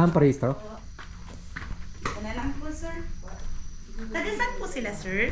Saan pa rehistro? Ano lang po, sir? Taga po sila, sir?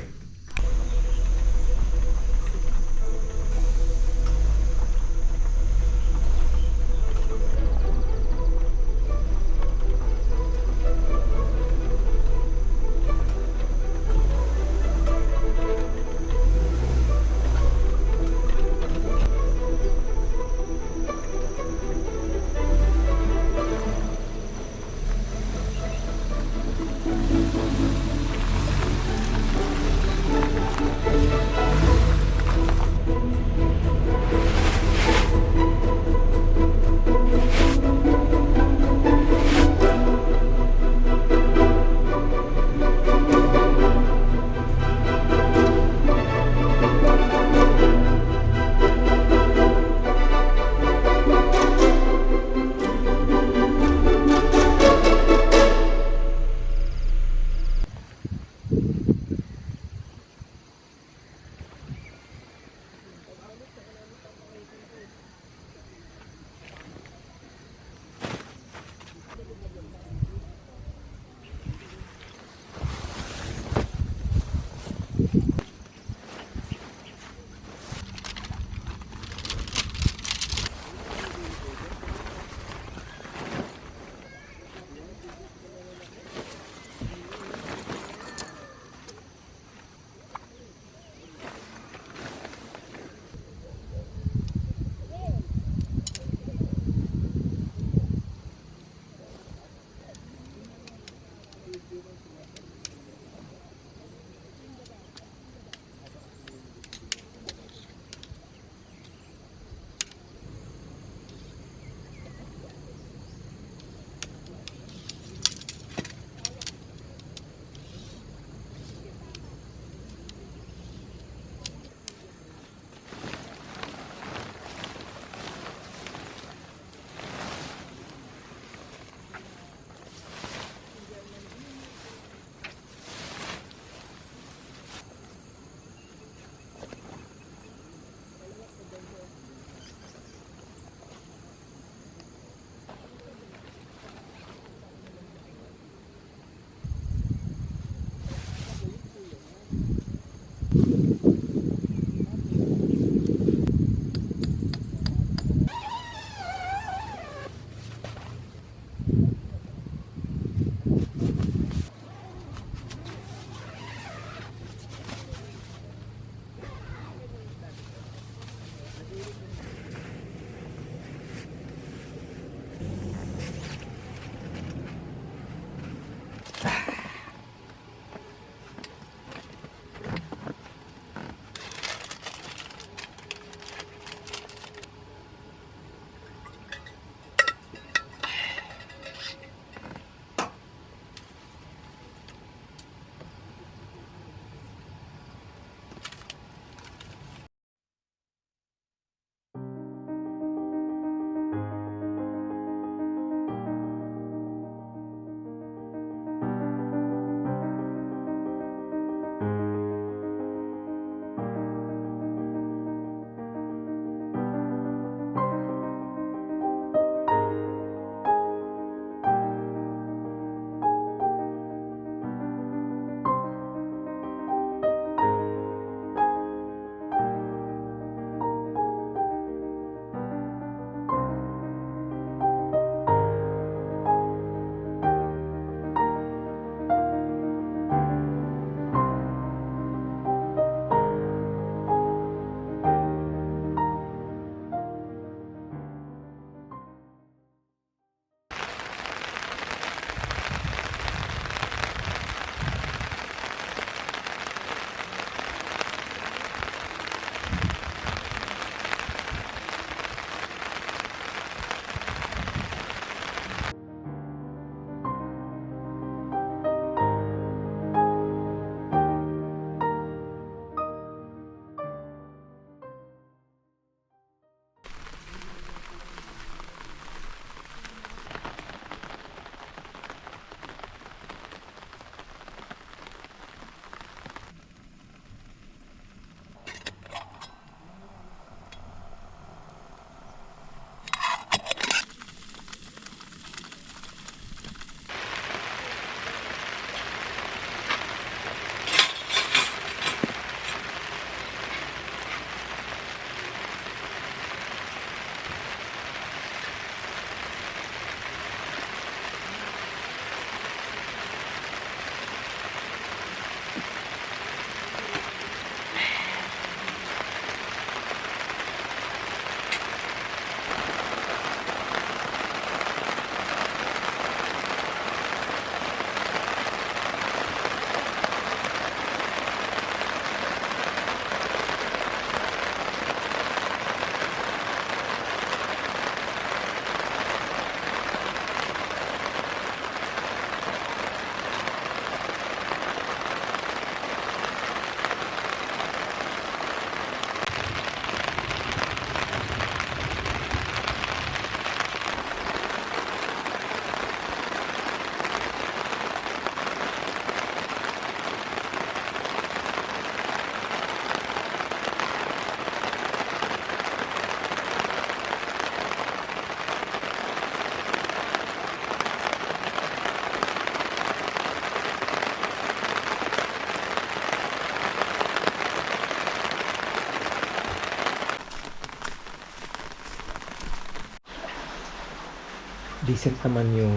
Decent naman yung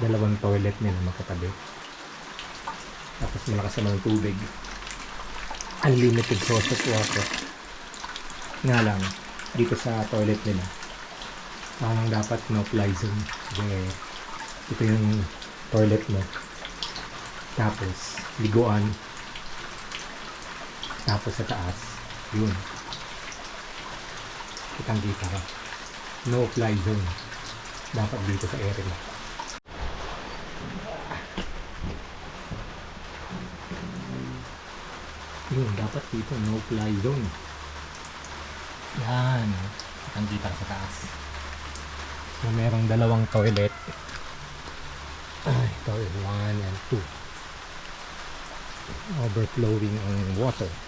dalawang toilet nila magkatabi. Tapos malakas naman ang tubig. Unlimited of water. Nga lang, dito sa toilet nila, parang dapat no fly zone. Kasi ito yung toilet mo. Tapos, liguan. Tapos sa taas, yun. Kitang kita ka. No fly zone. Dapat dito sa area mo. Yun, dapat dito, no fly zone. Yan. Kitang kita sa taas. So, merong dalawang toilet. Ay, toilet 1 and 2. Overflowing ang water.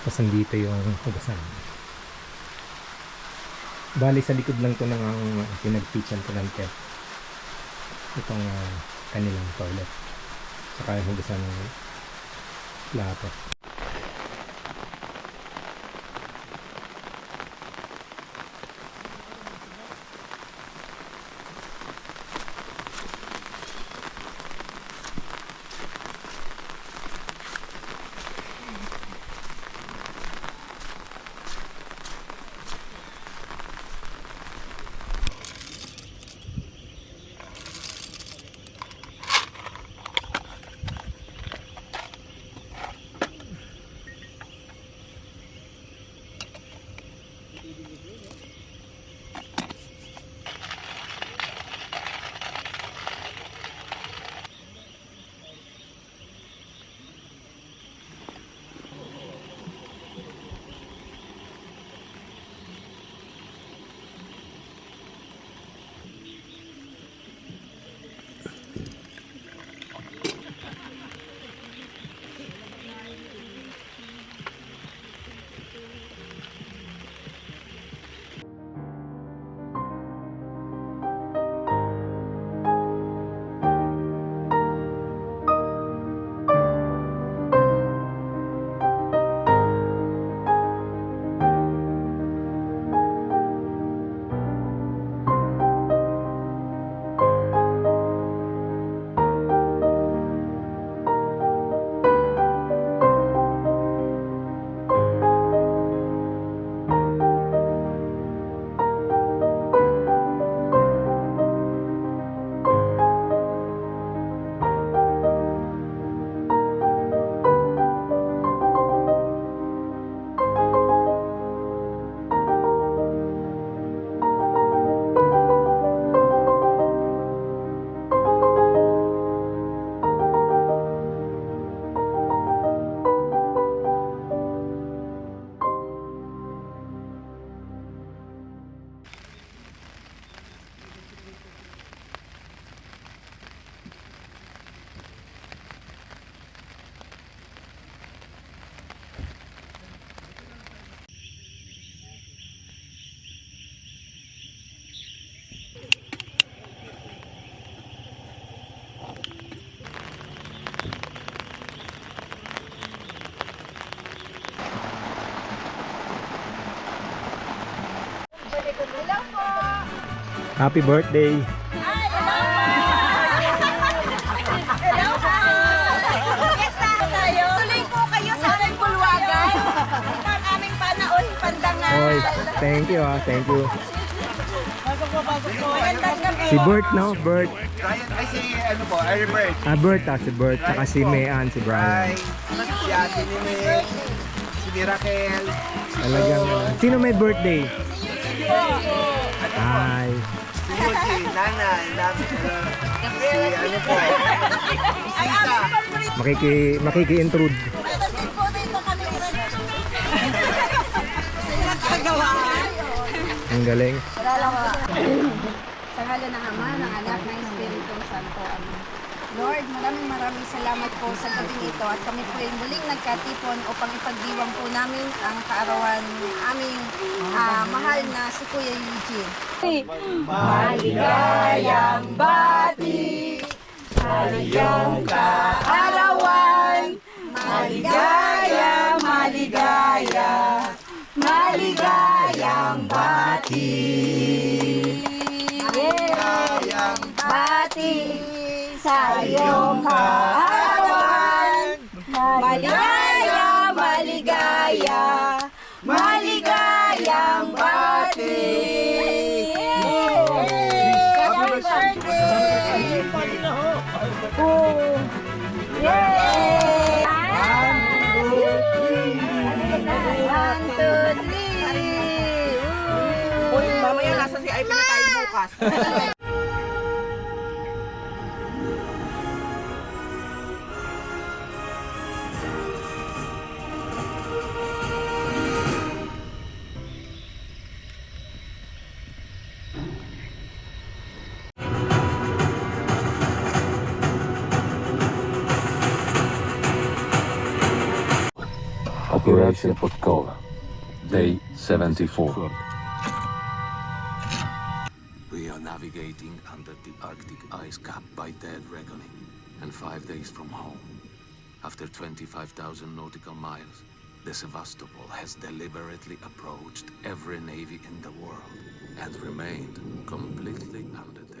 Tapos nandito yung hugasan. Bali sa likod lang to ng ang pinag-teachan ko ng tech. Itong ah, kanilang toilet. Saka yung hugasan ng plato. Happy birthday! Hello po! Fiesta tayo! Tuloy po kayo sa aming bulwagan. Ang aming panaon, pandangal. Oy, thank you ah, thank you. Magandang gabi. Si Bert, no? Bert. Ryan, ay si ano po, Harry Bird. Ah, Bert ah, si Bert. Saka si Mayan, si. Brian. Si Ate Nene. Si Miracle. Talagang, ah, sino may birthday? Hi. Si Muji, Nanay, namin. Si ano po. Paborito. Makiki, makiki-intrude. Ang galing. Sa ngala ng Ama, ng Anak, ng Espiritu Santo. Amen. Lord, maraming maraming salamat po sa gabi ito at kami po ay muling nagkatipon upang ipagdiwang po namin ang kaarawan ng aming ah, mahal na si Kuya Eugene. Maligayang bati, maligayang kaarawan, maligaya, maligaya. maligaya, maligayang bati. Maligayang bati sa iyong kaarawan. Maligaya, maligaya, maligayang bati. Happy birthday! Oh. Yay! One, two, three. Uy, mamaya nasa si IP na tayo bukas. Operation Podkova, day 74. We are navigating under the Arctic ice cap by dead reckoning, and five days from home. After 25,000 nautical miles, the Sevastopol has deliberately approached every navy in the world and remained completely undetected.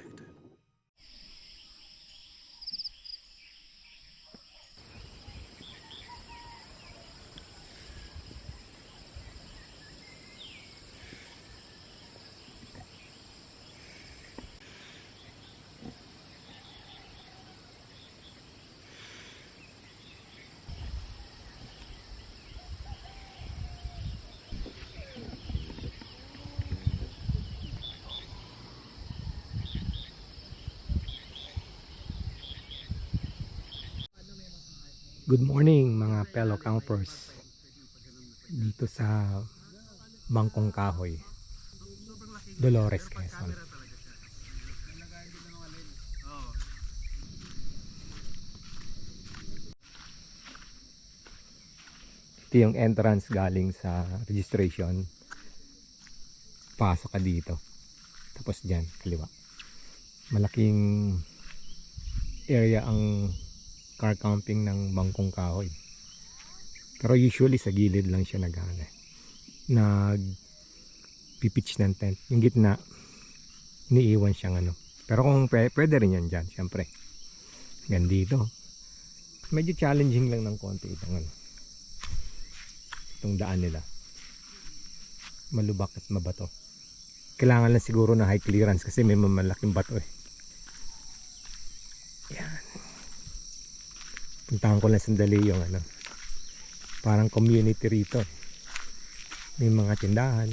Good morning mga fellow campers dito sa Bangkong Kahoy, Dolores, Quezon. Ito yung entrance galing sa registration. Pasok ka dito. Tapos dyan, kaliwa. Malaking area ang car camping ng Bangkong Kahoy. Pero usually sa gilid lang siya nag nag pipitch ng tent. Yung gitna, iniiwan siyang ano. Pero kung pwede, pwede rin yan dyan, syempre. Gandito. Medyo challenging lang ng konti itong ano. Itong daan nila. Malubak at mabato. Kailangan lang siguro na high clearance kasi may mamalaking bato eh. Yan. Puntahan ko lang sandali yung ano. Parang community rito. May mga tindahan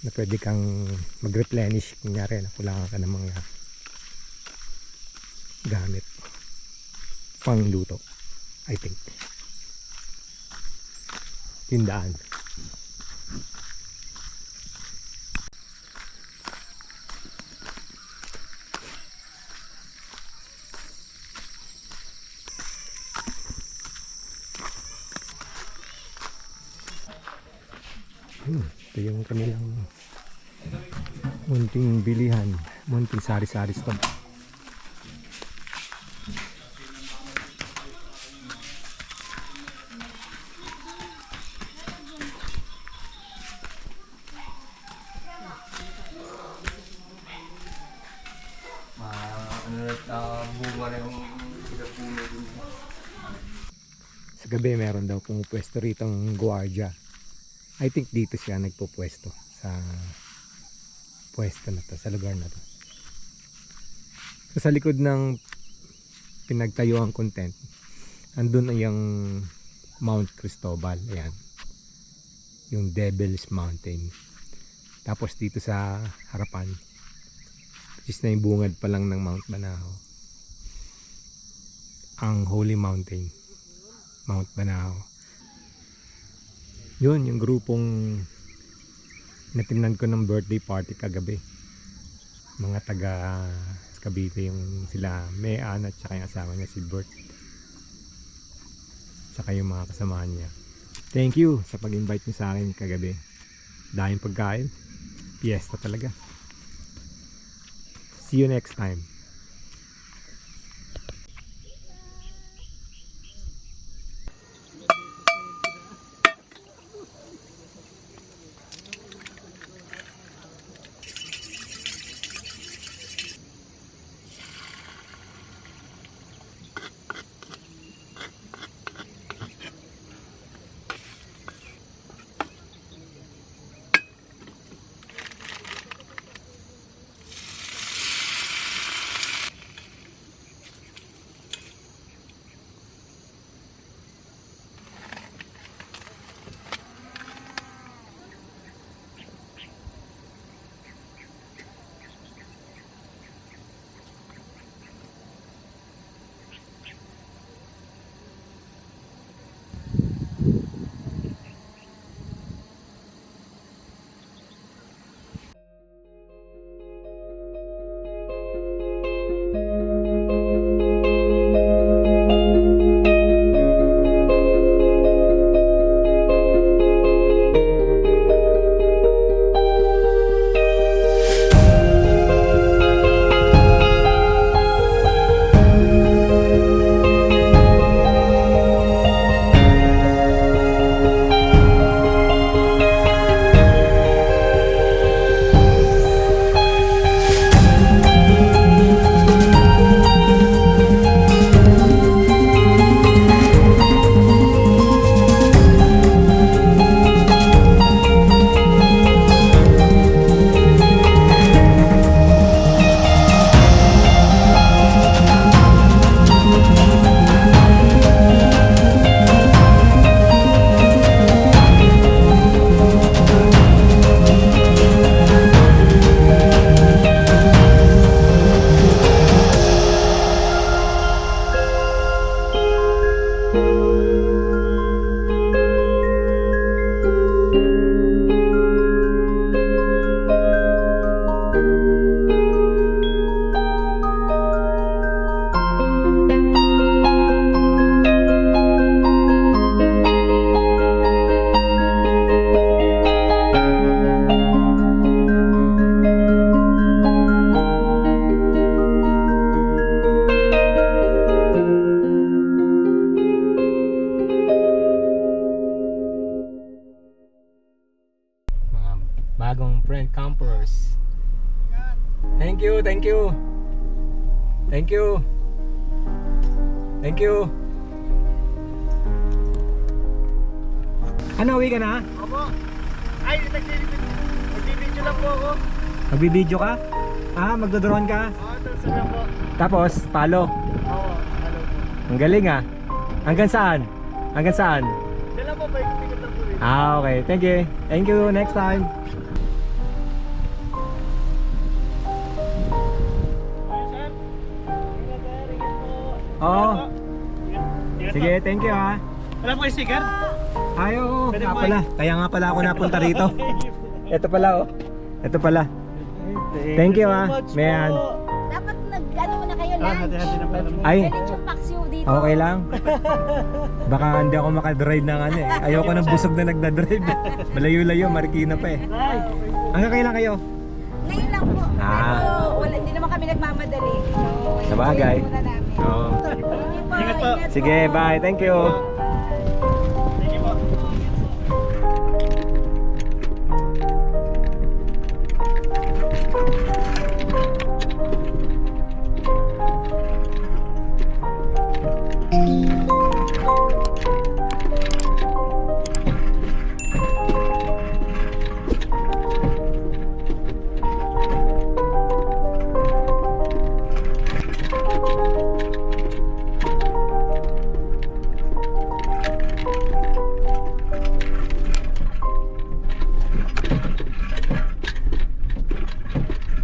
na pwede kang mag-replenish kunyari na kulangan ka ng mga gamit pang luto I think tindahan ito yung kanilang munting bilihan, munting sari-sari store. gabi meron daw pumupwesto rito ng gwardiya. I think dito siya nagpupwesto sa pwesto na to, sa lugar na to. So, sa likod ng pinagtayuan content, andun ay yung Mount Cristobal. Ayan. Yung Devil's Mountain. Tapos dito sa harapan, which is na yung bungad pa lang ng Mount Banahaw. Ang Holy Mountain. Mount Banahaw. Yun, yung grupong natimnan ko ng birthday party kagabi. Mga taga Cavite yung sila Mean at saka yung asawa niya si Bert. Saka yung mga kasamahan niya. Thank you sa pag-invite niyo sa akin kagabi. Dahil pagkain. Fiesta talaga. See you next time. Thank you. Thank you. Ano, uwi ka na? Opo. Ay, nagbibidyo lang po ako. Magbibideo ka? Ah, magdodrone ka? Oo, lang po. Tapos, palo. Oo, hello po. Ang galing ah. Hanggang saan? Hanggang saan? Lang po, paikot-ikot lang po rin. Ah, okay. Thank you. Thank you. Next time. Oo. Sige, thank you ah. Wala po yung sticker? Ay, oo. Pwede Nga po pala. Kaya nga pala ako napunta rito. Ito pala oh. Ito pala. Thank you ah. Mayan. Dapat nag-ano na kayo Ah, lunch. hati-hati na pala mo. Ay, Lechon paksiw dito. okay lang. Baka hindi ako makadrive ng ano eh. Ayoko ng busog na nagdadrive. Malayo-layo, Marikina pa eh. Hanggang kailan kayo? Ngayon lang po. Ah. Pero wala, hindi naman kami nagmamadali. So, Sabagay. enjoy muna namin. Oo. Sige, bye. Thank you.